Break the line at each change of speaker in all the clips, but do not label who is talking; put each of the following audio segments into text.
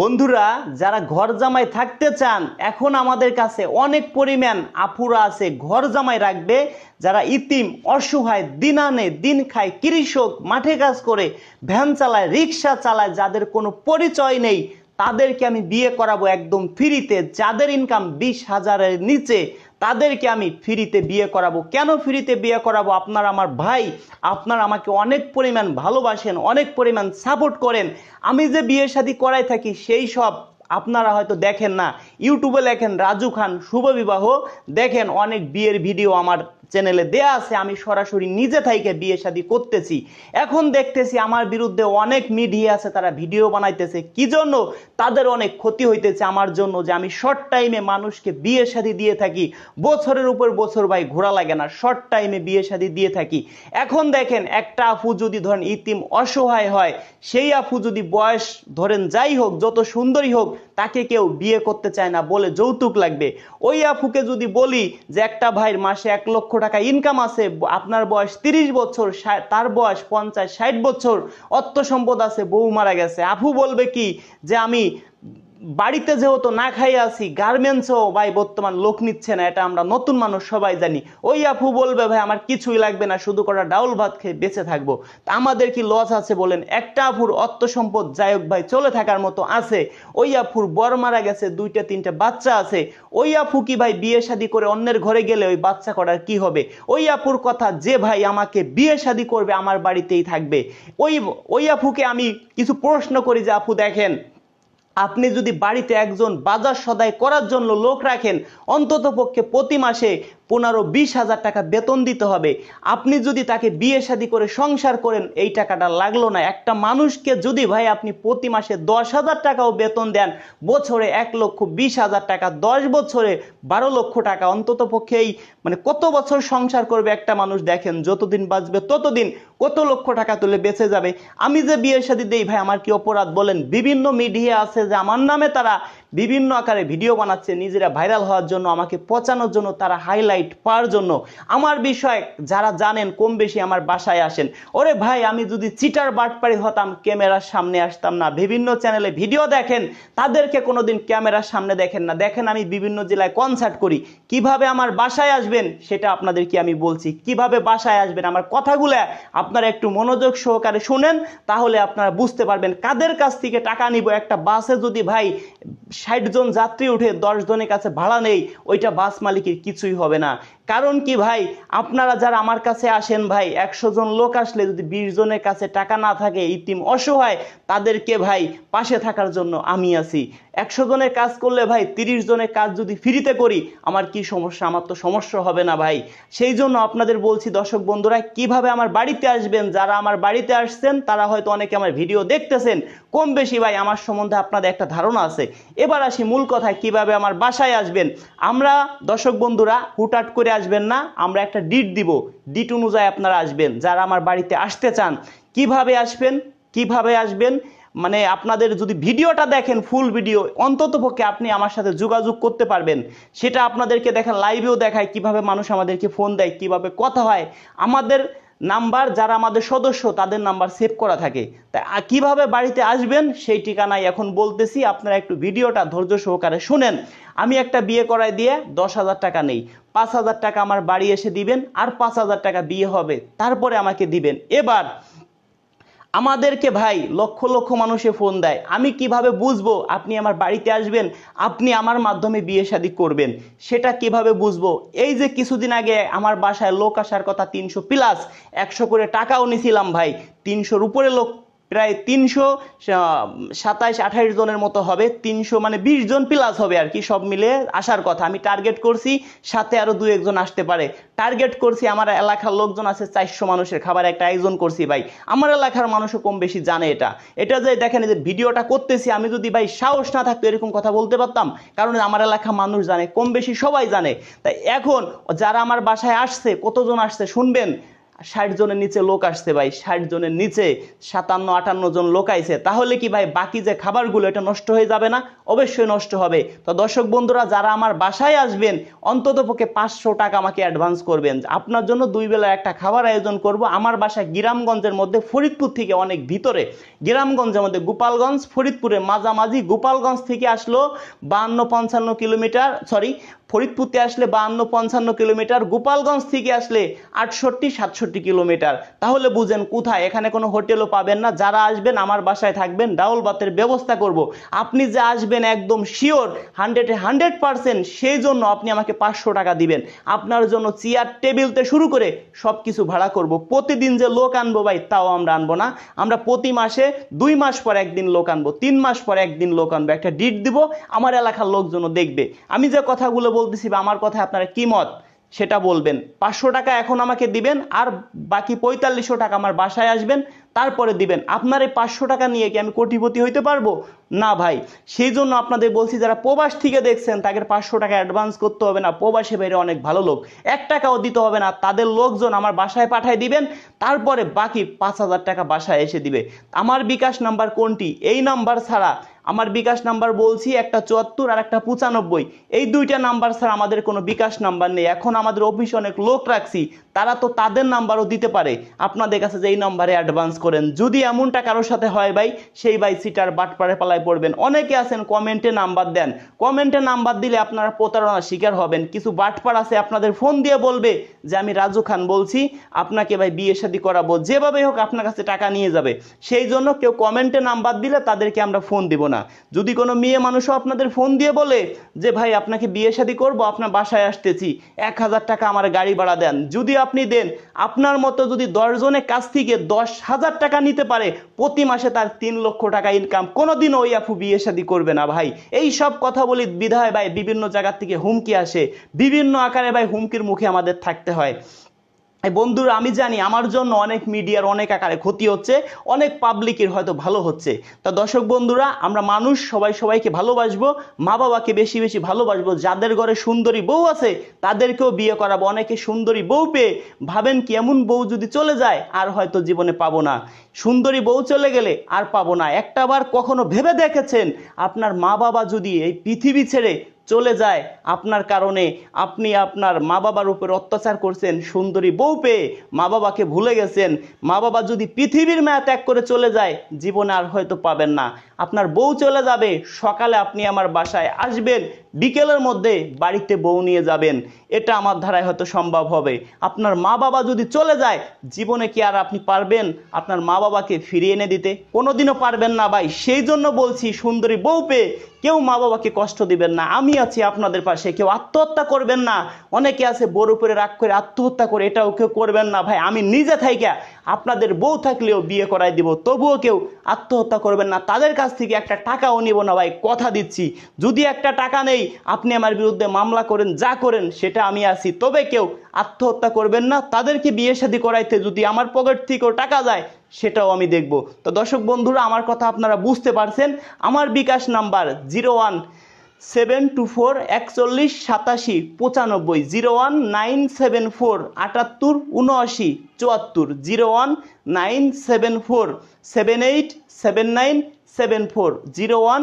বন্ধুরা, যারা ঘর জামাই থাকতে চান, এখন আমাদের কাছে অনেক পরিমাণ আফুরা আছে ঘর জামাই রাখবে, যারা ইতিম, অসহায়, দিন আনে, দিন খায়, কৃষক, মাঠে কাজ করে, ভ্যান চালায়, রিক্সা চালায়, যাদের কোনো পরিচয় নেই, তাদেরকে আমি বিয়ে করাবো একদম ফ্রিতে যাদের ইনকাম বিশ হাজারের নিচে তাদেরকে আমি ফ্রিতে বিয়ে করাবো। কেন ফ্রিতে বিয়ে করাবো? আপনার আমার ভাই, আপনার আমাকে অনেক পরিমাণ ভালোবাসেন, অনেক পরিমাণ সাপোর্ট করেন। আমি যে বিয়ে শাদি করাই থাকি, সেই সব আপনারা হয়তো দেখেন না। ইউটিউবে লেখেন, রাজু খান, শুভ বিবাহ। দেখেন অনেক বিয়ের ভিডিও আমার চ্যানেলে দেয়া আছে, আমি সরাসরি নিজে থাইকে বিয়ে শাদী করতেছি। এখন দেখতেছি আমার বিরুদ্ধে অনেক মিডিয়া আছে, তারা ভিডিও বানাইতেছে। কি জন্য? তাদের অনেক ক্ষতি হইতেছে আমার জন্য যে আমি শর্ট টাইমে মানুষকে বিয়ে শাদী দিয়ে থাকি। বছরের উপর বছর ভাই ঘোরা লাগে না শর্ট টাইমে বিয়ে শাদি দিয়ে থাকি। এখন দেখেন, একটা আফু যদি ধরেন ইতিম অসহায় হয়, সেই আফু যদি বয়স ধরেন যাই হোক, যত সুন্দরী হোক, তাকে কেউ বিয়ে করতে চায় না বলে যৌতুক লাগবে। ওই আফুকে যদি বলি যে, একটা ভাইয়ের মাসে এক লক্ষ টাকা ইনকাম আছে, আপনার বয়স তিরিশ বছর তার বয়স পঞ্চাশ, ষাট বছর, অর্থ সম্পদ আছে, বউ মারা গেছে। আফু বলবে কি? যে আমি বাড়িতে যেহেতু না খাই আছি গার্মেন্টসও ভাই বর্তমান লোক নিচ্ছে না, এটা আমরা নতুন মানুষ সবাই জানি। ওই আপু বলবে, ভাই, আমার কিছুই লাগবে না, শুধু করা ডাউল ভাত খেয়ে বেঁচে থাকব। তা আমাদের কি লস আছে বলেন? একটা আফুর অর্থ সম্পদ, যাই হোক ভাই, চলে থাকার মতো আছে। ওই আফুর বর মারা গেছে, দুইটা, তিনটা বাচ্চা আছে। ওই আপু কি ভাই বিয়ে শাদী করে অন্যের ঘরে গেলে ওই বাচ্চা করার কি হবে? ওই আপুর কথা যে ভাই আমাকে বিয়ে শাদী করবে, আমার বাড়িতেই থাকবে। ওই ওই আপুকে আমি কিছু প্রশ্ন করি যে, আপু, দেখেন আপনি যদি বাড়িতে একজন বাজার সদাই করার জন্য লোক রাখেন অন্তত পক্ষে প্রতি মাসে পনেরো বিশ হাজার টাকা বেতন দিতে হবে। আপনি যদি তাকে বিয়ে শাদী করে সংসার করেন, এই টাকাটা লাগল না। একটা মানুষকে যদি ভাই আপনি প্রতি মাসে দশ হাজার টাকাও বেতন দেন, বছরে এক লক্ষ বিশ হাজার টাকা, দশ বছরে বারো লক্ষ টাকা, অন্তত পক্ষেই মানে কত বছর সংসার করবে একটা মানুষ দেখেন, যতদিন বাঁচবে ততদিন কত লক্ষ টাকা তুলে বেঁচে যাবে। আমি যে বিয়ে শাদি দেই ভাই, আমার কি অপরাধ বলেন? বিভিন্ন মিডিয়া আছে যে আমার নামে তারা বিভিন্ন আকারে ভিডিও বানাচ্ছে, নিজেরা ভাইরাল হওয়ার জন্য, আমাকে পচানোর জন্য, তারা হাইলাইট পাওয়ার জন্য। আমার বিষয়ে, যারা জানেন, কম বেশি আমার বাসায় আসেন, ওরে ভাই, আমি যদি চিটার বাটপাড়ি হতাম, ক্যামেরার সামনে আসতাম না। বিভিন্ন চ্যানেলে ভিডিও দেখেন, তাদেরকে কোনোদিন ক্যামেরার সামনে দেখেন না। দেখেন, আমি বিভিন্ন জেলায় কনসার্ট করি। কীভাবে আমার বাসায় আসবেন? সেটা আপনাদেরকে আমি বলছি। কীভাবে বাসায় আসবেন? আমার কথাগুলো আপনারা একটু মনোযোগ সহকারে শুনেন, তাহলে আপনারা বুঝতে পারবেন কাদের কাছ থেকে টাকা নিব। একটা বাসে যদি ভাই ষাট জন যাত্রী উঠে দশ জনের কাছে ভাড়া নেই, ওইটা বাস মালিকের কিছুই হবে না। কারণ কি ভাই? আপনারা যারা আমার কাছে আসেন ভাই, একশো জন লোক আসলে যদি বিশ জনের কাছে টাকা না থাকে, ইতিম অসহায়, তাদেরকে ভাই পাশে থাকার জন্য আমি আছি। একশো জনের কাজ করলে ভাই, তিরিশ জনের কাজ যদি ফ্রিতে করি, আমার কি সমস্যা? আমার তো সমস্যা হবে না ভাই। সেই জন্য আপনাদের বলছি, দর্শক বন্ধুরা, কীভাবে আমার বাড়িতে আসবেন? যারা আমার বাড়িতে আসছেন, তারা হয়তো অনেকে আমার ভিডিও দেখতেছেন। কম বেশি ভাই, আমার সম্বন্ধে আপনাদের একটা ধারণা আছে। এবার আসি মূল কথায় কীভাবে আমার বাসায় আসবেন? আমরা, দর্শক বন্ধুরা হুটাট করে আসবেন না, আমরা একটা ডিট দিব। ডিট অনুযায়ী আপনারা আসবেন। যারা আমার বাড়িতে আসতে চান, কীভাবে আসবেন কীভাবে আসবেন? মানে আপনাদের যদি ভিডিওটা দেখেন ফুল ভিডিও অন্তত পক্ষে আপনি আমার সাথে যোগাযোগ করতে পারবেন। সেটা আপনাদেরকে দেখেন লাইভেও দেখায় কীভাবে মানুষ আমাদেরকে ফোন দেয়, কীভাবে কথা হয়। আমাদের নাম্বার, যারা আমাদের সদস্য, তাদের নাম্বার সেভ করা থাকে। তাই কীভাবে বাড়িতে আসবেন? সেই ঠিকানায় এখন বলতেছি, আপনারা একটু ভিডিওটা ধৈর্য সহকারে শুনেন। আমি একটা বিয়ে করাই দিয়ে দশ হাজার টাকা নেই। পাঁচ হাজার টাকা আমার বাড়ি এসে দিবেন, আর পাঁচ হাজার টাকা বিয়ে হবে। তারপরে আমাকে দিবেন। এবার আমাদেরকে ভাই লক্ষ লক্ষ মানুষে ফোন দেয়। আমি কীভাবে বুঝব? আপনি আমার বাড়িতে আসবেন, আপনি আমার মাধ্যমে বিয়ে শাদী করবেন। সেটা কীভাবে বুঝব? এই যে কিছুদিন আগে আমার বাসায় লোক আসার কথা তিনশো প্লাস একশো করে টাকাও নিছিলাম ভাই। তিনশোর উপরে লোক প্রায় তিনশো সাতাইশ, আঠাইশ জনের মতো হবে, তিনশো মানে বিশ জন প্লাস হবে আর কি, সব মিলে আসার কথা। আমি টার্গেট করছি, সাথে আরও দু একজন আসতে পারে। টার্গেট করছি আমার এলাকার লোকজন আছে চারশো মানুষের, খাবার একটা আয়োজন করছি ভাই। আমার এলাকার মানুষও কম বেশি জানে এটা। এটা যে দেখেন যে ভিডিওটা করতেছি, আমি যদি ভাই সাহস না থাকতো এরকম কথা বলতে পারতাম, কারণ আমার এলাকা মানুষ জানে, কম বেশি সবাই জানে। তাই এখন যারা আমার বাসায় আসছে, কতজন আসছে শুনবেন? ষাট জনের নিচে লোক আসছে ভাই, ষাট জনের নিচে সাতান্ন, আটান্ন জন লোক আইছে, তাহলে কি ভাই বাকি যে খাবারগুলো, এটা নষ্ট হয়ে যাবে না? অবশ্যই নষ্ট হবে। তো দর্শক বন্ধুরা, যারা আমার বাসায় আসবেন, অন্তত পক্ষে পাঁচশো টাকা আমাকে অ্যাডভান্স করবেন। আপনার জন্য দুই বেলা একটা খাবার আয়োজন করব। আমার বাসা গ্রামগঞ্জের মধ্যে, ফরিদপুর থেকে অনেক ভিতরে। গ্রামগঞ্জের মধ্যে গোপালগঞ্জ ফরিদপুরে মাঝামাঝি গোপালগঞ্জ থেকে আসলো বাহান্ন পঞ্চান্ন কিলোমিটার সরি ফরিদপুরতে আসলে বাহান্ন পঞ্চান্ন কিলোমিটার, গোপালগঞ্জ থেকে আসলে আটষট্টি, সাতষট্টি কিলোমিটার। তাহলে বুঝেন কোথায়? এখানে কোনো হোটেলও পাবেন না। যারা আসবেন, আমার বাসায় থাকবেন, ডাউল ভাতের ব্যবস্থা করব। আপনি যে আসবেন একদম শিওর, হান্ড্রেডে হান্ড্রেড পার্সেন্ট সেই জন্য আপনি আমাকে পাঁচশো টাকা দিবেন। আপনার জন্য চেয়ার টেবিলতে শুরু করে সব কিছু ভাড়া করব। প্রতিদিন যে লোক আনব ভাই, তাও আমরা আনব না। আমরা প্রতি মাসে দুই মাস পর একদিন লোক আনব, তিন মাস পর একদিন লোক আনব। একটা ডিট দিব, আমার এলাকার লোকজনও দেখবে। আমি যে কথাগুলো বলতেছি বা আমার কথায় আপনারা কি মত? সেটা বলবেন। পাঁচশো টাকা এখন আমাকে দিবেন আর বাকি পঁয়তাল্লিশশো টাকা আমার বাসায় আসবেন, তারপরে দিবেন। আপনার এই পাঁচশো টাকা নিয়ে কি আমি কোটিপতি হইতে পারব? না ভাই। সেই জন্য আপনাদের বলছি, যারা প্রবাস থেকে দেখছেন তাকে পাঁচশো টাকা অ্যাডভান্স করতে হবে না। প্রবাসে বাইরে অনেক ভালো লোক। এক টাকাও দিতে হবে না। তাদের লোকজন আমার বাসায় পাঠায় দিবেন, তারপরে বাকি পাঁচ হাজার টাকা বাসায় এসে দিবে। আমার বিকাশ নাম্বার কোনটি? এই নাম্বার ছাড়া আমার বিকাশ নাম্বার বলছি, একটা চুয়াত্তর আর একটা পঁচানব্বই। এই দুইটা নাম্বার স্যার, আমাদের কোনো বিকাশ নাম্বার নেই। এখন আমাদের অফিসে অনেক লোক রাখছি তারা তো তাদের নাম্বারও দিতে পারে। আপনাদের কাছে যে এই নাম্বারে অ্যাডভান্স করেন, যদি এমনটা কারোর সাথে হয় ভাই, সেই ভাই সিটার বাটপাড়ে পালায় পড়বেন। অনেকে আছেন কমেন্টে নাম্বার দেন। কমেন্টে নাম্বার দিলে আপনারা প্রতারণার শিকার হবেন। কিছু বাটপাড় আছে, আপনাদের ফোন দিয়ে বলবে যে, আমি রাজু খান বলছি, আপনাকে ভাই বিয়ে শাদী করাবো। যেভাবে হোক আপনার কাছে টাকা নিয়ে যাবে। সেই জন্য কেউ কমেন্টে নাম্বার দিলে তাদেরকে আমরা ফোন দিব না। যদি কোনো মেয়ে মানুষও আপনাদের ফোন দিয়ে বলে যে, ভাই, আপনাকে বিয়ে শাদী করব, আপনার বাসায় আসতেছি। এক হাজার টাকা আমার গাড়ি ভাড়া দেন। যদি আপনি দেন, আপনার মতো যদি দশজনের কাছ থেকে দশ হাজার টাকা নিতে পারে, প্রতি মাসে তার তিন লক্ষ টাকা ইনকাম কোনোদিন ওই আফু বিয়ে শাদি করবে না ভাই। এই সব কথা বলি বিধায় ভাই বিভিন্ন জায়গার থেকে হুমকি আসে। বিভিন্ন আকারে ভাই হুমকির মুখে আমাদের থাকতে হয়। বন্ধুরা, আমি জানি আমার জন্য অনেক মিডিয়ার অনেক আকারে ক্ষতি হচ্ছে, অনেক পাবলিকের হয়তো ভালো হচ্ছে। তা দর্শক বন্ধুরা, আমরা মানুষ, সবাই সবাইকে ভালোবাসবো, মা বাবাকে বেশি বেশি ভালোবাসবো। যাদের ঘরে সুন্দরী বউ আছে, তাদেরকেও বিয়ে করাবো। অনেকে সুন্দরী বউ পেয়ে ভাবেন কি এমন বউ যদি চলে যায়, আর হয়তো জীবনে পাবো না। সুন্দরী বউ চলে গেলে আর পাবো না। একটাবার কখনো ভেবে দেখেছেন? আপনার মা বাবা যদি এই পৃথিবী ছেড়ে চলে যায় আপনার কারণে। আপনি আপনার মা বাবার উপর অত্যাচার করছেন, সুন্দরী বউ পেয়ে মা বাবাকে ভুলে গেছেন। মা বাবা যদি পৃথিবীর মায়া ত্যাগ করে চলে যায়, জীবনে আর হয়তো পাবেন না। আপনার বউ চলে যাবে, সকালে আপনি আমার বাসায় আসবেন, বিকেলের মধ্যে বাড়িতে বউ নিয়ে যাবেন। এটা আমার ধারায় হয়তো সম্ভব হবে। আপনার মা বাবা যদি চলে যায়, জীবনে কি আর আপনি পারবেন আপনার মা বাবাকে ফিরিয়ে এনে দিতে? কোনোদিনও পারবেন না ভাই। সেই জন্য বলছি, সুন্দরী বউ পেয়ে কেউ মা বাবাকে কষ্ট দিবেন না, আমি আছি আপনাদের পাশে, কেউ আত্মহত্যা করবেন না। অনেকে আছে বোর উপরে রাগ করে আত্মহত্যা করে, এটাও কেউ করবেন না। ভাই, আমি নিজে থাইকা আপনাদের বউ থাকলেও বিয়ে করাই দিব, তবুও কেউ আত্মহত্যা করবেন না। তাদের কাছ থেকে একটা টাকাও নিব না ভাই, কথা দিচ্ছি। যদি একটা টাকা নেই, আপনি আমার বিরুদ্ধে মামলা করেন, যা করেন, সেটা আমি আছি। তবে কেউ আত্মহত্যা করবেন না। তাদেরকে বিয়ে শাদী করাইতে যদি আমার পকেট থেকেও টাকা যায়, সেটাও আমি দেখব। তো দর্শক বন্ধুরা, আমার কথা আপনারা বুঝতে পারছেন। আমার bKash number zero one seven two four একচল্লিশ সাতাশি, পঁচানব্বই zero one nine seven four আটাত্তর উনআশি চুয়াত্তর zero one nine seven four seven eight seven nine seven four zero one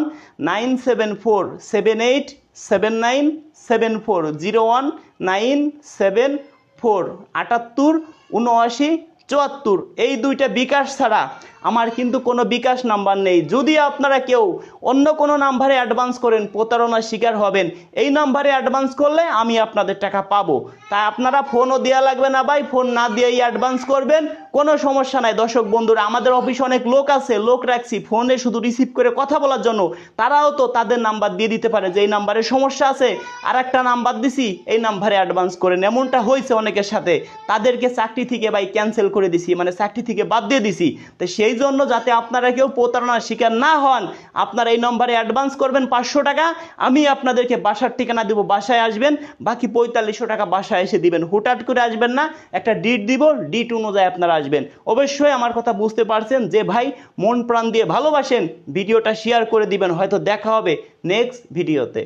nine seven four seven eight seven nine seven four zero one nine seven four আটাত্তর উনআশি চুয়াত্তর, এই দুইটা বিকাশ ছাড়া আমার কিন্তু কোনো বিকাশ নাম্বার নেই। যদি আপনারা কেউ অন্য কোনো নাম্বারে অ্যাডভান্স করেন, প্রতারণার শিকার হবেন, এই নাম্বারে অ্যাডভান্স করলে আমি আপনাদের টাকা পাবো। তাই আপনারা ফোনও দেওয়া লাগবে না ভাই, ফোন না দিয়েই অ্যাডভান্স করবেন, কোনো সমস্যা নাই। দর্শক বন্ধুরা, আমাদের অফিসে অনেক লোক আছে, লোক রাখছি, ফোনে শুধু রিসিভ করে কথা বলার জন্য। তারাও তো তাদের নাম্বার দিয়ে দিতে পারে যে এই নাম্বারে সমস্যা আছে আর একটা নাম্বার দিছি, এই নাম্বারে অ্যাডভান্স করেন এমনটা হয়েছে অনেকের সাথে। তাদেরকে চাকরি থেকে ভাই ক্যান্সেল করে দিছি মানে চাকরি থেকে বাদ দিয়ে দিছি। তো সেই জন্য যাতে আপনারা কেউ প্রতারণার শিকার না হন, আপনারা এই নম্বরে অ্যাডভান্স করবেন পাঁচশো টাকা। আমি আপনাদেরকে বাসার ঠিকানা দেবো, বাসায় আসবেন, বাকি পঁয়তাল্লিশশো টাকা বাসায় এসে দিবেন। হুটাট করে আসবেন না, একটা ডিট দিব ডিট অনুযায়ী আপনারা আসবেন। অবশ্যই আমার কথা বুঝতে পারছেন যে ভাই, মন প্রাণ দিয়ে ভালোবাসেন, ভিডিওটা শেয়ার করে দিবেন, হয়তো দেখা হবে নেক্সট ভিডিওতে